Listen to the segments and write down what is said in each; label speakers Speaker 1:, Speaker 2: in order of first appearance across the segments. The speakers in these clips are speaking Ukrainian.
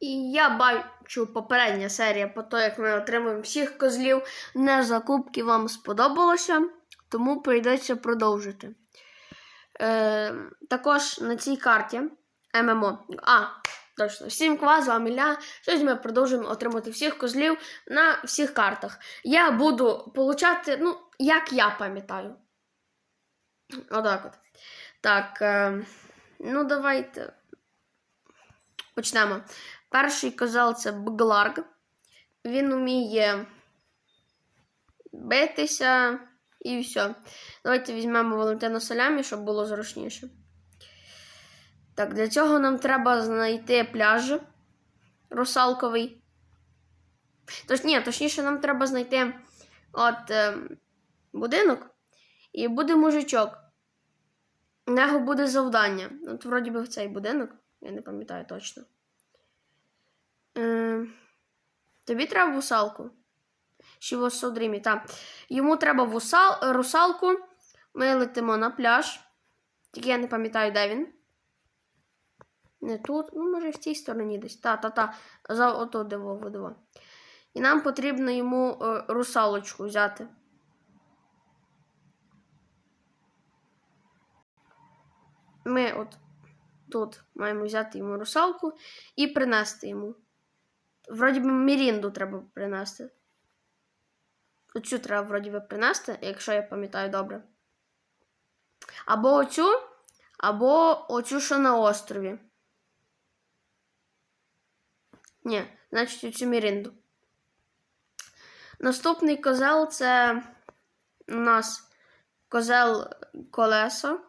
Speaker 1: І я бачу попередня серія по то, як ми отримуємо всіх козлів. Не закупки вам сподобалося, тому прийдеться продовжити. Е, також на цій карті ММО. А, точно, всім ква, з вами. Сьогодні ми продовжуємо отримати всіх козлів на всіх картах. Я буду получати, ну, як я пам'ятаю. Отак от. Так, е, ну давайте почнемо. Перший козел це Бгларг. Він вміє битися і все. Давайте візьмемо Валентину Салямі, щоб було зручніше. Так, для цього нам треба знайти пляж русалковий. Тож, ні, точніше, нам треба знайти от е, будинок і буде мужичок. У нього буде завдання. От, вроді би, в цей будинок, я не пам'ятаю точно. Е, тобі треба вусалку? В Содрімі? Так. Йому треба вусал, русалку. Ми летимо на пляж. Тільки я не пам'ятаю, де він. Не тут, ну, може, в цій стороні десь. Та-та-та. За ото диво, водиво. І нам потрібно йому е, русалочку взяти. Ми от тут маємо взяти йому русалку і принести йому. Вроді би Мірінду треба принести. Оцю треба, вроді би, принести, якщо я пам'ятаю добре. Або оцю, або оцю, що на острові. Ні, значить оцю Мірінду. Наступний козел це у нас козел колесо.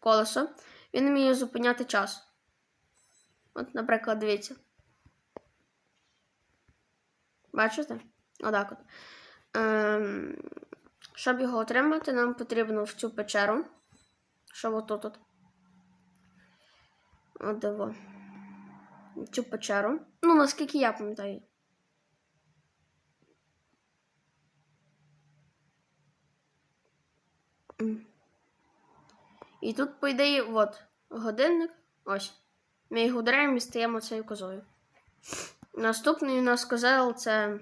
Speaker 1: колесо. Він вміє зупиняти час. От, наприклад, дивіться. Бачите? Отак от. Ем, щоб його отримати, нам потрібно в цю печеру. Щоб отут от. Диво. Цю печеру. Ну, наскільки я пам'ятаю. М. І тут, по ідеї, от, годинник. Ось. Ми його дараємо і стаємо цією козою. Наступний у нас козел це.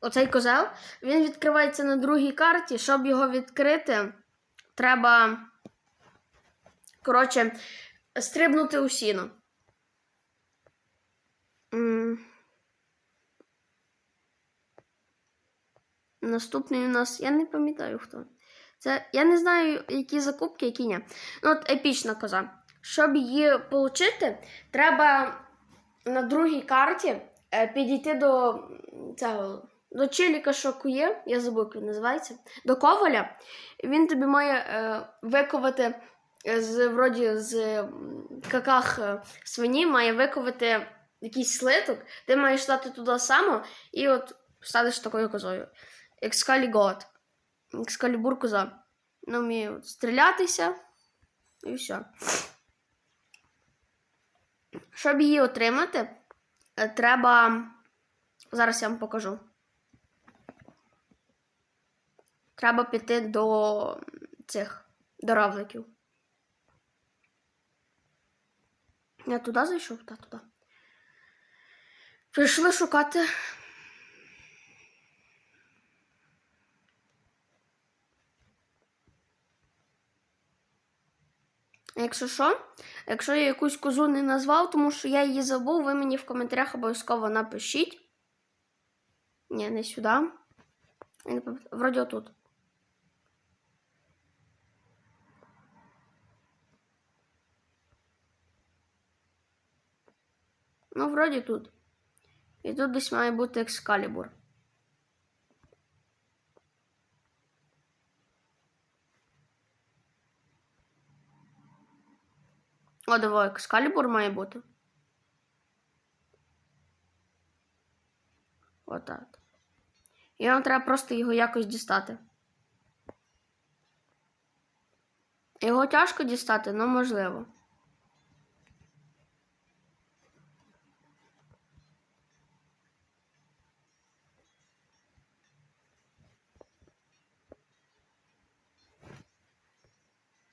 Speaker 1: Оцей козел. Він відкривається на другій карті. Щоб його відкрити, треба. Коротше, стрибнути у сіно. Наступний у нас. Я не пам'ятаю хто. Це я не знаю, які закупки, які ні. Ну, от епічна коза. Щоб її отримати, треба на другій карті е, підійти до цього. До челіка, що кує, я забув, як він називається, до коваля. Він тобі має е, виковати з вроді з каках е, свині, має виковати якийсь слиток. Ти маєш стати туди само і от станеш такою козою. Екскалігот. Екскалібур коза. Вміє от стрілятися. І все. Щоб її отримати, е, треба. Зараз я вам покажу. Треба піти до цих до равликів. Я туди зайшов? Та туди. Прийшли шукати. Якщо що, якщо я якусь козу не назвав, тому що я її забув, ви мені в коментарях обов'язково напишіть. Ні, не сюди. Вроді отут. Ну, вроді тут. І тут десь має бути екскалібур. О, диво, екскалібур має бути. Отак. І вам треба просто його якось дістати. Його тяжко дістати, але можливо.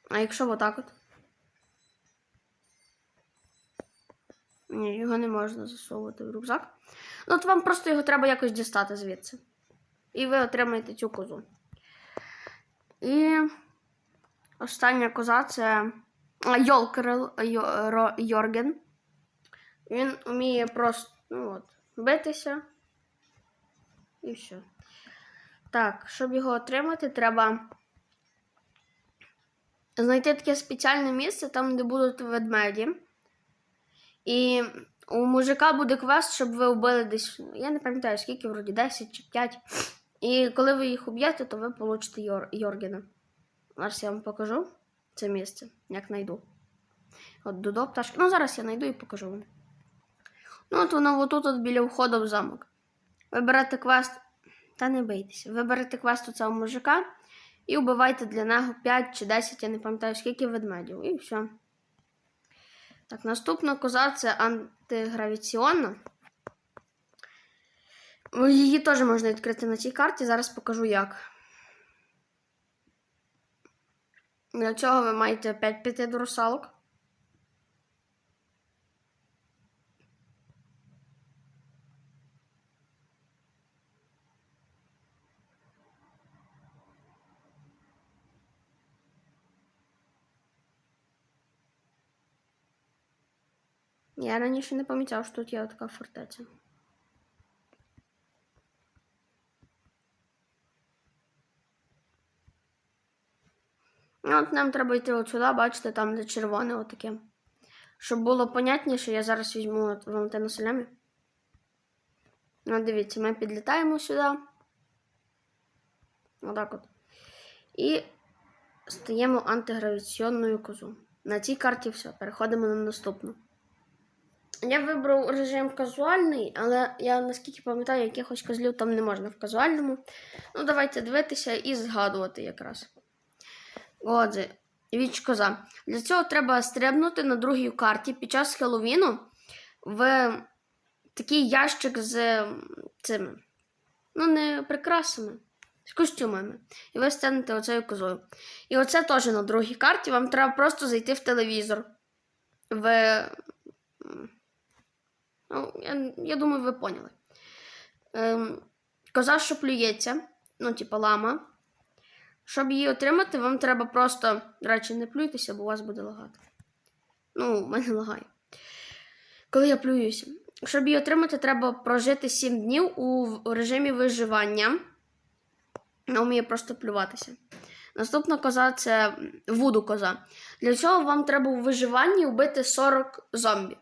Speaker 1: А якщо отак от? Ні, його не можна засовувати в рюкзак. Ну, от вам просто його треба якось дістати звідси. І ви отримаєте цю козу. І остання коза це а, Йолкерел Йо- Ро- Йорген. Він вміє просто ну, от, битися. І все. Так, щоб його отримати, треба знайти таке спеціальне місце, там, де будуть ведмеді. І у мужика буде квест, щоб ви вбили десь, я не пам'ятаю, скільки, вроді 10 чи 5. І коли ви їх уб'єте, то ви получите Йор... Йоргена. Зараз я вам покажу це місце, як знайду. От Дудо пташки. Ну, зараз я знайду і покажу вам. Ну, от воно отут от біля входу в замок. Ви берете квест. Та не бийтеся. Ви берете квест у цього мужика і вбивайте для нього 5 чи 10, я не пам'ятаю, скільки ведмедів. І все. Так, наступна коза це антигравіційна. Її теж можна відкрити на цій карті. Зараз покажу як. Для цього ви маєте 5 піти до русалок. Я раніше не помічав, що тут є така фортеця. Ну, От нам треба йти от сюди, бачите, там, де червоне отаке. Щоб було понятніше, я зараз візьму от Валентину Салямі. Ну, дивіться, ми підлітаємо сюди. Отак от. І стаємо антигравіційною козу. На цій карті все. Переходимо на наступну. Я вибрав режим казуальний, але я наскільки пам'ятаю, якихось козлів там не можна в казуальному. Ну, давайте дивитися і згадувати якраз. Отже, віч коза. Для цього треба стрибнути на другій карті під час Хеллоуіну в такий ящик з цими. Ну, не прикрасами, з костюмами. І ви станете оцею козою. І оце теж на другій карті. Вам треба просто зайти в телевізор. В. Ну, я, я думаю, ви поняли. Ем, коза, що плюється, ну, типа лама. Щоб її отримати, вам треба просто, до речі, не плюйтеся, бо у вас буде лагати. Ну, в мене лагає. Коли я плююся. Щоб її отримати, треба прожити 7 днів у режимі виживання. Вона вміє просто плюватися. Наступна коза це вуду коза. Для цього вам треба у виживанні вбити 40 зомбі.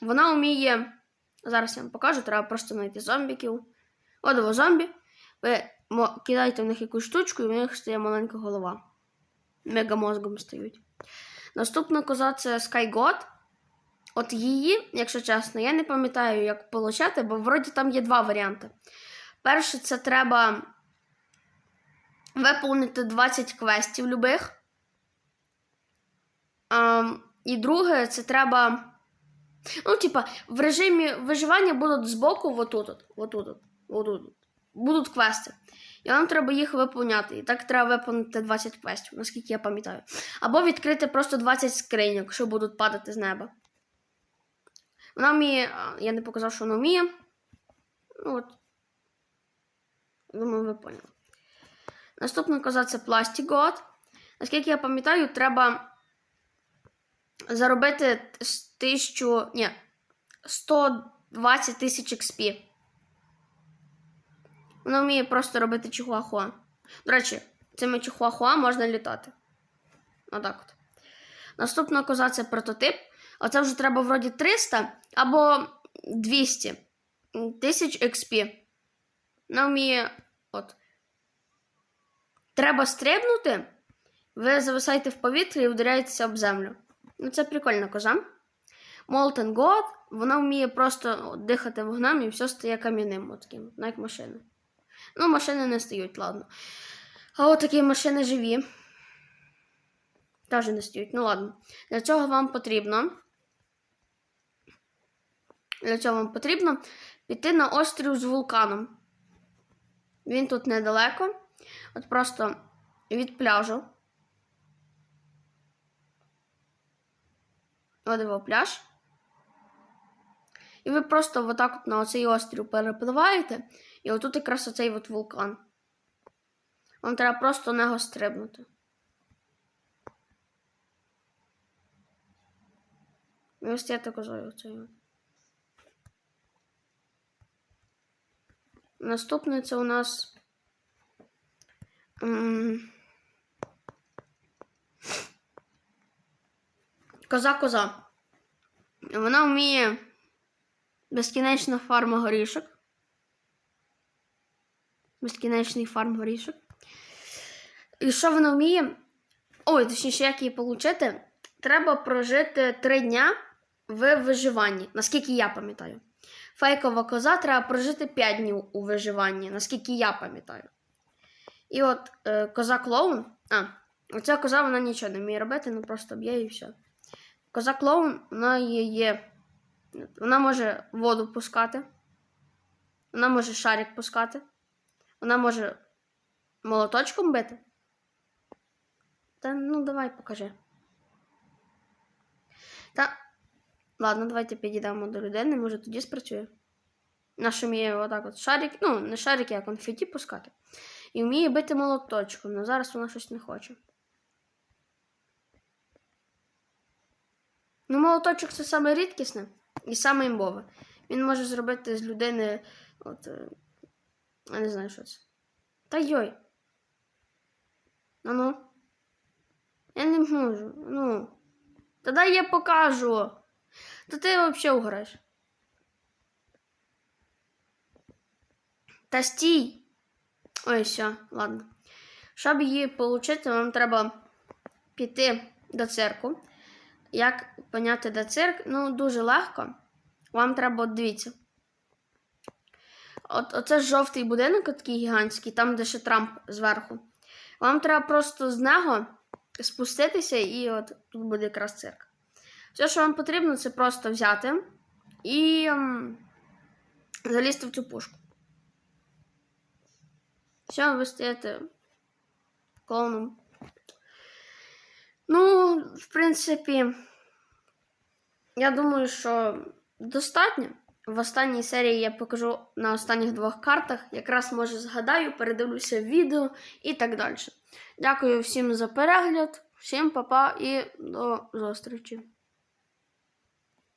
Speaker 1: Вона вміє. Зараз я вам покажу, треба просто знайти зомбіків. От два зомбі. Ви кидаєте в них якусь штучку, і в них стає маленька голова. Мегамозгом стають. Наступна коза це Skygod. От її, якщо чесно, я не пам'ятаю, як получати, бо вроді там є два варіанти. Перше, це треба виповнити 20 квестів любих. Ем, і друге, це треба. Ну, типа, в режимі виживання будуть збоку, отут, отут, отут, будуть квести. І вам треба їх виповняти. І так треба виповнити 20 квестів, наскільки я пам'ятаю. Або відкрити просто 20 скриньок, що будуть падати з неба. Вона вміє. Я не показав, що вона вміє. Ну от. Думаю, ви поняли. Наступна коза це God. Наскільки я пам'ятаю, треба заробити тисячу. Ні, 120 тисяч XP. Вона вміє просто робити чихуахуа. До речі, цими чихуахуа можна літати. Отак от. Наступна коза це прототип. Оце вже треба вроді 300 або 200 тисяч XP. Вона вміє. От. Треба стрибнути. Ви зависаєте в повітрі і вдаряєтеся об землю. Ну, це прикольна коза. Molten God, вона вміє просто дихати вогнем і все стає кам'яним, таким, ну, як машина. Ну, машини не стають, ладно. А от такі машини живі. Теж не стають. Ну ладно. Для цього вам потрібно. Для цього вам потрібно піти на острів з вулканом. Він тут недалеко. От просто від пляжу. От його пляж. І ви просто отак от на оцей острів перепливаєте, і отут якраз оцей от вулкан. Вам треба просто нього стрибнути. І ось я так козою оцей. Наступне це у нас. Коза-коза. Вона вміє безкінечна фарма горішок. Безкінечний фарм горішок. І що вона вміє? Ой, точніше, як її отримати? Треба прожити три дня в виживанні, наскільки я пам'ятаю. Фейкова коза треба прожити 5 днів у виживанні, наскільки я пам'ятаю. І от е, коза клоун. А, оця коза вона нічого не вміє робити, ну просто б'є і все. Коза клоун, вона є. Вона може воду пускати. Вона може шарик пускати. Вона може молоточком бити. Та ну давай покажи. Та. Ладно, давайте підійдемо до людини, може тоді спрацює. Наш вміє отак от шарик, ну, не шарик, а конфеті пускати. І вміє бити молоточком, але зараз вона щось не хоче. Ну, молоточок це саме рідкісне і саме імбове. Він може зробити з людини. От. е, Я не знаю, що це. Та йой. Ну ну. Я не можу. Ну. Та дай я покажу. Та ти взагалі уграєш. Та стій. Ой, все, ладно. Щоб її отримати, вам треба піти до цирку. Як поняти, де цирк? Ну, дуже легко. Вам треба, от дивіться. От, оце жовтий будинок, такий гігантський, там, де ще Трамп зверху. Вам треба просто з нього спуститися, і от тут буде якраз цирк. Все, що вам потрібно, це просто взяти і ем, залізти в цю пушку. Все, ви стаєте клоуном. Ну, в принципі, я думаю, що достатньо. В останній серії я покажу на останніх двох картах. Якраз може згадаю, передивлюся відео і так далі. Дякую всім за перегляд, всім па-па і до зустрічі.